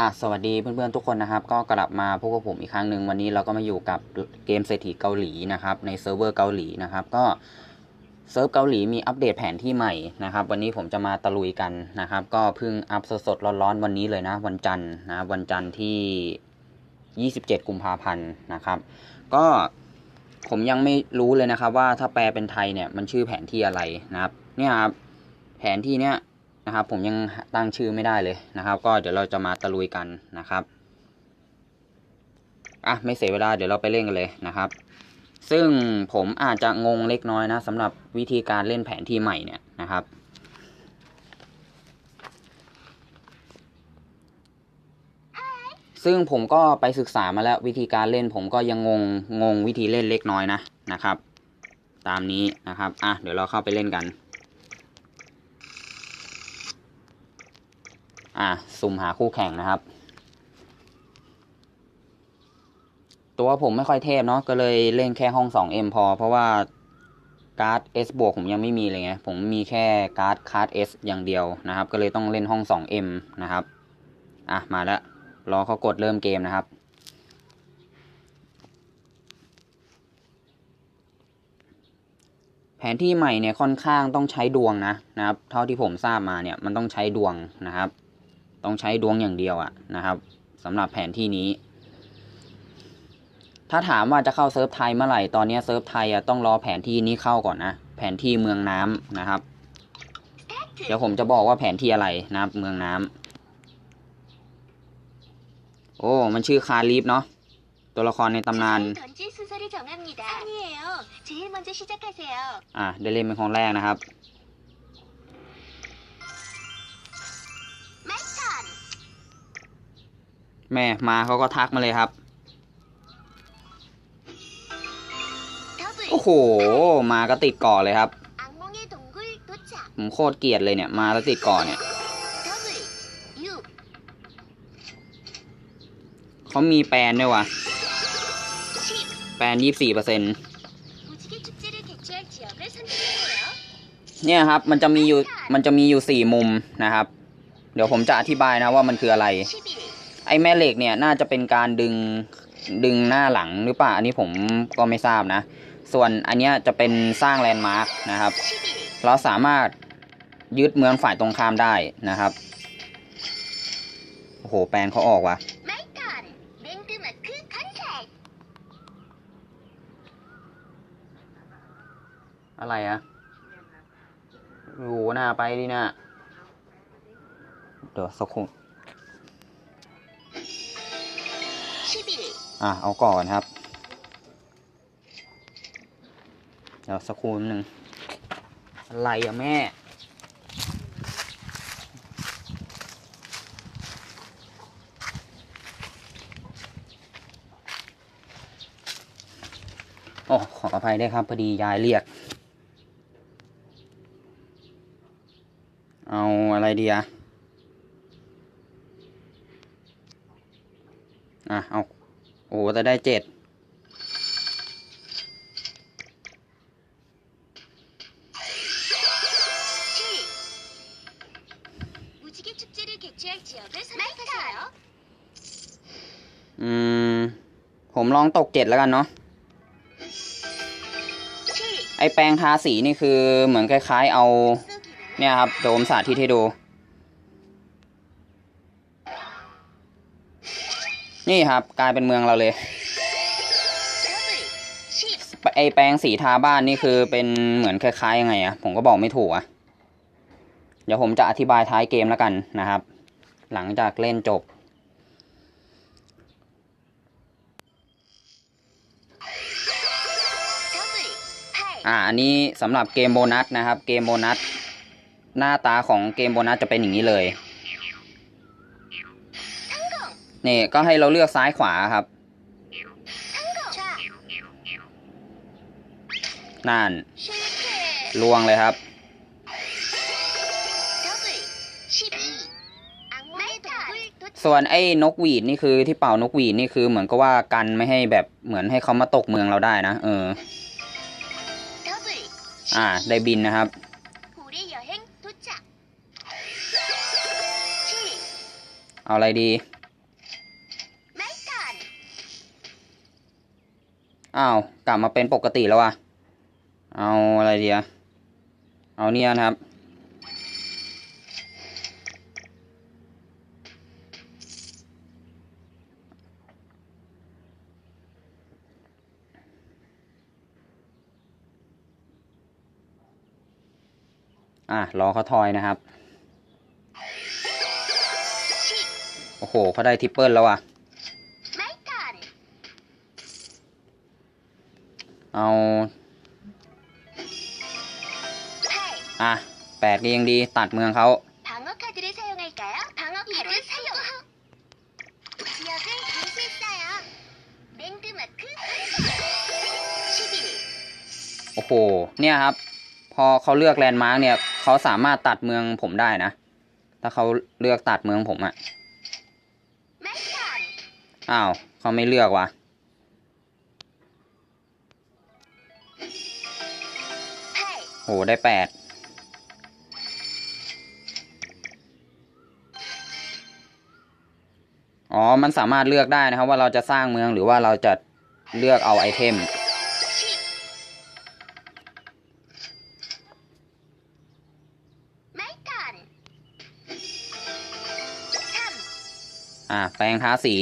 อะสวัสดีเพื่อนๆทุกคนนะครับ ก็กลับมาพบกับผมอีกครั้งหนึ่งวันนี้เราก็มาอยู่กับเกมเศรษฐีเกาหลีนะครับในเซิร์ฟเวอร์เกาหลีนะครับก็เซิร์ฟเกาหลีมีอัปเดตแผนที่ใหม่นะครับ วันนี้ผมจะมาตะลุยกันนะครับ ก็เพิ่งอัพสดๆร้อนๆวันนี้เลยนะ วันจันทร์นะวันจันทร์ที่ 27 กุมภาพันธ์นะครับ ก็ผมยังไม่รู้เลยนะครับว่าถ้าแปลเป็นไทยเนี่ยมันชื่อแผนที่อะไรนะครับเนี่ยครับแผนที่เนี้ย นะครับ ผมยังตั้งชื่อไม่ได้เลยนะครับ ก็เดี๋ยวเราจะมาตะลุยกันนะครับอะไม่เสียเวลาเดี๋ยวเราไปเล่นกันเลยนะครับ ซึ่งผมอาจจะงงเล็กน้อยนะสำหรับวิธีการเล่นแผนที่ใหม่เนี่ยนะครับซึ่งผมก็ไปศึกษามาแล้ววิธีการเล่นผมก็ยังงงงงวิธีเล่นเล็กน้อยนะนะครับ ตามนี้นะครับอะเดี๋ยวเราเข้าไปเล่นกัน อะสุ่มหาคู่แข่งนะครับ ตัวผมไม่ค่อยเทพเนาะก็เลยเล่นแค่ห้อง 2M พอ เพราะว่าการ์ด S บวกผมยังไม่มีเลยไงผมมีแค่การ์ดคาร์ด S อย่างเดียวนะครับ ก็เลยต้องเล่นห้อง 2M นะครับ อะ มาแล้วรอเขากดเริ่มเกมนะครับ แผนที่ใหม่เนี่ยค่อนข้างต้องใช้ดวงนะนะครับ เท่าที่ผมทราบมาเนี่ยมันต้องใช้ดวงนะครับ ต้องใช้ดวงอย่างเดียวอะนะครับสำหรับแผนที่นี้ ถ้าถามว่าจะเข้าเซิร์ฟไทยเมื่อไหร่ตอนนี้เซิร์ฟไทยอะต้องรอแผนที่นี้เข้าก่อนนะแผนที่เมืองน้ำนะครับ เดี๋ยวผมจะบอกว่าแผนที่อะไรนะเมืองน้ำโอ้ มันชื่อคาลีฟเนาะตัวละครในตำนานอะเดลิมเป็นของแรกนะครับ แม่มาเขาก็ทักมาเลยครับ โอ้โห มาก็ติดก่อเลยครับ ผมโคตรเกลียดเลยเนี่ย มาแล้วติดก่อเนี่ยเขามีแปลนด้วยวะแปลนยี่สี่เปอร์เซ็นต์เนี่ยครับ มันจะมีอยู่ มันจะมีอยู่สี่มุมนะครับ เดี๋ยวผมจะอธิบายนะว่ามันคืออะไร ไอ้แม่เหล็กเนี่ยน่าจะเป็นการดึงดึงหน้าหลังหรือเปล่าอันนี้ผมก็ไม่ทราบนะ ส่วนอันเนี้ยจะเป็นสร้างแลนด์มาร์กนะครับ เราสามารถยึดเมืองฝ่ายตรงข้ามได้นะครับโอ้โหแปลนเขาออกวะอะไรอะอยู่หน้าไปดินะเดี๋ยวสักครู่ อะเอาก่อนครับ เดี๋ยวสักครู่นึงอะไรอะแม่ โอ้ ขออภัยด้วยครับ พอดียายเรียก เอาอะไรดีอะ อะ เอาโอ้แต่ได้เจ็ดอืม ผมลองตกเจ็ดแล้วกันเนาะไอแปรงทาสีนี่คือเหมือนคล้ายๆเอา เนี่ยครับโดมสาธิตให้ดู นี่ครับ กลายเป็นเมืองเราเลยไอแปรงสีทาบ้านนี่คือเป็นเหมือนคล้ายๆยังไงอะผมก็บอกไม่ถูกอะเดี๋ยวผมจะอธิบายท้ายเกมแล้วกันนะครับ หลังจากเล่นจบ อ่าอันนี้สำหรับเกมโบนัสนะครับ เกมโบนัส หน้าตาของเกมโบนัสจะเป็นอย่างนี้เลย นี่ก็ให้เราเลือกซ้ายขวาครับ นั่นลวงเลยครับ ส่วนไอ้นกหวีดนี่คือที่เป่านกหวีดนี่คือเหมือนก็ว่ากันไม่ให้แบบเหมือนให้เขามาตกเมืองเราได้นะเออ อ่า ได้บินนะครับเอาอะไรดี อ้าวกลับมาเป็นปกติแล้วอะเอาอะไรดีอะเอาเนี่ยนะครับ อะรอเขาทอยนะครับ โอ้โหเขาได้ทิปเปิลแล้วอะ เอา อะแปดก็ยังดีตัดเมืองเขาโอ้โห เนี่ยครับ พอเขาเลือกแลนด์มาร์กเนี่ย เขาสามารถตัดเมืองผมได้นะ ถ้าเขาเลือกตัดเมืองผมอะอ้าว เขาไม่เลือกว่ะ หได้แปดอ๋อ มันสามารถเลือกได้นะครับ ว่าเราจะสร้างเมืองหรือว่าเราจะเลือกเอาไอเทม10 My turn 3อะแปลงทาสี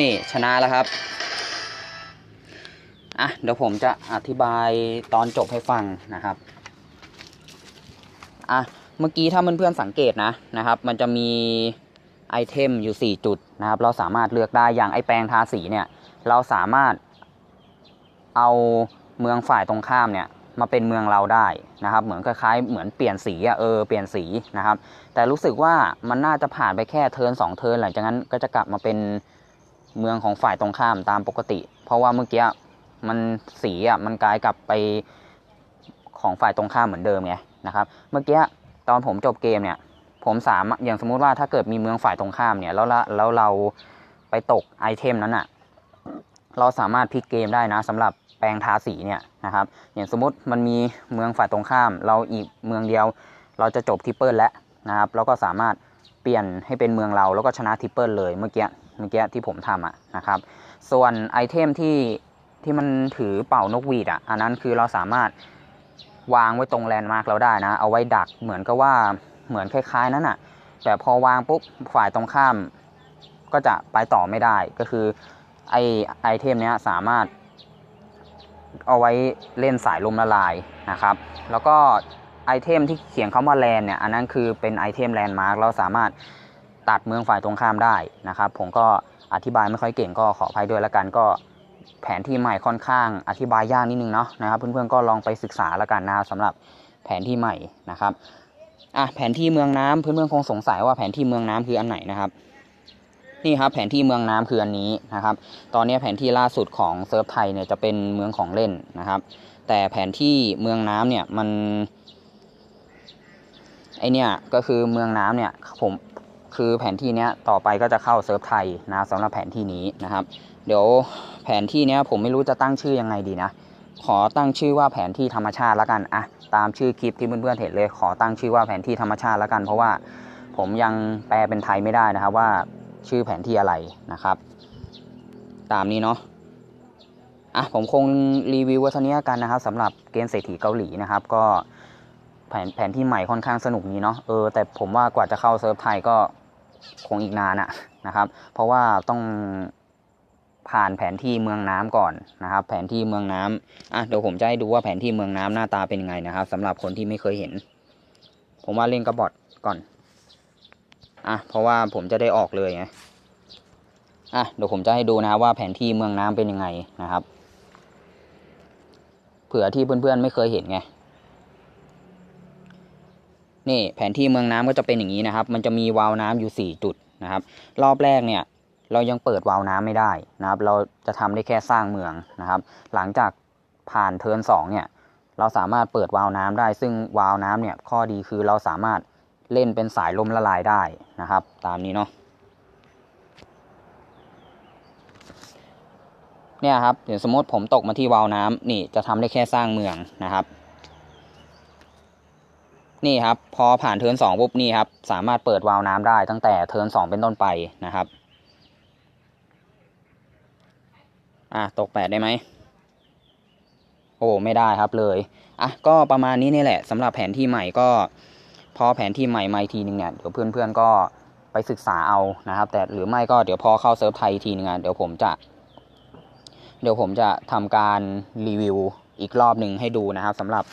นี่ชนะแล้วครับ อะเดี๋ยวผมจะอธิบายตอนจบให้ฟังนะครับ อะเมื่อกี้ถ้าเพื่อนๆสังเกตนะนะครับ มันจะมีไอเทมอยู่ 4 จุดนะครับ เราสามารถเลือกได้อย่างไอแปรงทาสีเนี่ย เราสามารถเอาเมืองฝ่ายตรงข้ามเนี่ยมาเป็นเมืองเราได้นะครับ เหมือนคล้ายๆเหมือนเปลี่ยนสีอะเออเปลี่ยนสีนะครับ แต่รู้สึกว่ามันน่าจะผ่านไปแค่เทิร์นสองเทิร์นหลังจากนั้นก็จะกลับมาเป็น เมืองของฝ่ายตรงข้ามตามปกติ เพราะว่าเมื่อกี้มันสีอะมันกลายกลับไปของฝ่ายตรงข้ามเหมือนเดิมไงนะครับ เมื่อกี้ตอนผมจบเกมเนี่ยผมสามารถอย่างสมมุติว่าถ้าเกิดมีเมืองฝ่ายตรงข้ามเนี่ยแล้วละแล้วเราไปตกไอเทมนั้นอะเราสามารถพลิกเกมได้นะสำหรับแปลงทาสีเนี่ยนะครับอย่างสมมติมันมีเมืองฝ่ายตรงข้าม เราอีกเมืองเดียว เราจะจบทิปเปิลแล้วนะครับแล้วก็สามารถเปลี่ยนให้เป็นเมืองเราแล้วก็ชนะทิปเปิลเลยเมื่อกี้ เมื่อกี้ที่ผมทำอะนะครับ ส่วนไอเทมที่ที่มันถือเป่านกหวีดอะอันนั้นคือเราสามารถวางไว้ตรงแลนด์มาร์กเราได้นะ เอาไว้ดักเหมือนกับว่าเหมือนคล้ายๆ นั้นอะแต่พอวางปุ๊บฝ่ายตรงข้ามก็จะไปต่อไม่ได้ก็คือไอไอเทมเนี้ยสามารถเอาไว้เล่นสายลมละลายนะครับ แล้วก็ไอเทมที่เขียนคำว่าแลนเนี่ยอันนั้นคือเป็นไอเทมแลนด์มาร์กเราสามารถ ตัดเมืองฝ่ายตรงข้ามได้นะครับ ผมก็อธิบายไม่ค่อยเก่งก็ขออภัยด้วยละกันก็แผนที่ใหม่ค่อนข้างอธิบายยากนิดนึงเนาะนะครับ เพื่อนๆก็ลองไปศึกษาละกันนะสำหรับแผนที่ใหม่นะครับอะแผนที่เมืองน้ำเพื่อนๆคงสงสัยว่าแผนที่เมืองน้ำคืออันไหนนะครับ นี่ครับแผนที่เมืองน้ำคืออันนี้นะครับ ตอนนี้แผนที่ล่าสุดของเซิร์ฟไทยเนี่ยจะเป็นเมืองของเล่นนะครับ แต่แผนที่เมืองน้ำเนี่ยมันไอเนี่ยก็คือเมืองน้ำเนี่ยผม คือแผนที่เนี้ยต่อไปก็จะเข้าเซิร์ฟไทยนะสำหรับแผนที่นี้นะครับ เดี๋ยวแผนที่เนี้ยผมไม่รู้จะตั้งชื่อยังไงดีนะ ขอตั้งชื่อว่าแผนที่ธรรมชาติละกันอะตามชื่อคลิปที่เพื่อนๆเห็นเลยขอตั้งชื่อว่าแผนที่ธรรมชาติละกัน เพราะว่าผมยังแปลเป็นไทยไม่ได้นะครับว่าชื่อแผนที่อะไรนะครับ ตามนี้เนาะอะผมคงรีวิวว้เท่านี้กันนะครับสำหรับเกมเศรษฐีเกาหลีนะครับ ก็แผนแผนที่ใหม่ค่อนข้างสนุกนี้เนาะเออแต่ผมว่ากว่าจะเข้าเซิร์ฟไทยก็ คงอีกนานอะนะครับ เพราะว่าต้องผ่านแผนที่เมืองน้ำก่อนนะครับ แผนที่เมืองน้ำอะเดี๋ยวผมจะให้ดูว่าแผนที่เมืองน้ำหน้าตาเป็นยังไงนะครับสำหรับคนที่ไม่เคยเห็น ผมว่าเล่นกระบอดก่อนอะเพราะว่าผมจะได้ออกเลยไงอะเดี๋ยวผมจะให้ดูนะว่าแผนที่เมืองน้ำเป็นยังไงนะครับ เผื่อที่เพื่อนๆไม่เคยเห็นไง นี่แผนที่เมืองน้ำก็จะเป็นอย่างนี้นะครับ มันจะมีวาล์วน้ำอยู่สี่จุดนะครับ รอบแรกเนี่ยเรายังเปิดวาล์วน้ำไม่ได้นะครับ เราจะทำได้แค่สร้างเมืองนะครับ หลังจากผ่านเทิร์นสองเนี่ยเราสามารถเปิดวาล์วน้ำได้ ซึ่งวาล์วน้ำเนี่ยข้อดีคือเราสามารถเล่นเป็นสายลมละลายได้นะครับ ตามนี้เนาะเนี่ยครับเดี๋ยวสมมติผมตกมาที่วาล์วน้ำนี่จะทำได้แค่สร้างเมืองนะครับ นี่ครับ พอผ่านเทิร์นสองปุ๊บนี่ครับ สามารถเปิดวาล์วน้ำได้ตั้งแต่เทิร์นสองเป็นต้นไปนะครับ อะตกแปดได้ไหมโอ้ไม่ได้ครับเลยอะก็ประมาณนี้นี่แหละสำหรับแผนที่ใหม่ก็พอแผนที่ใหม่มาอีกทีนึงเนี่ยเดี๋ยวเพื่อนๆก็ไปศึกษาเอานะครับ แต่หรือไม่ก็เดี๋ยวพอเข้าเซิร์ฟไทยทีนึงอะเดี๋ยวผมจะเดี๋ยวผมจะทำการรีวิวอีกรอบหนึ่งให้ดูนะครับสำหรับ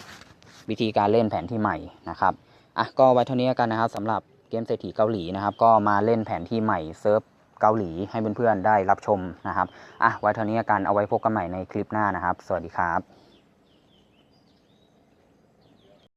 วิธีการเล่นแผนที่ใหม่นะครับอะก็ไว้เท่านี้กันนะครับสำหรับเกมเศรษฐีเกาหลีนะครับก็มาเล่นแผนที่ใหม่เซิร์ฟเกาหลีให้เพื่อนๆได้รับชมนะครับอะไว้เท่านี้กันเอาไว้พบกันใหม่ในคลิปหน้านะครับ สวัสดีครับ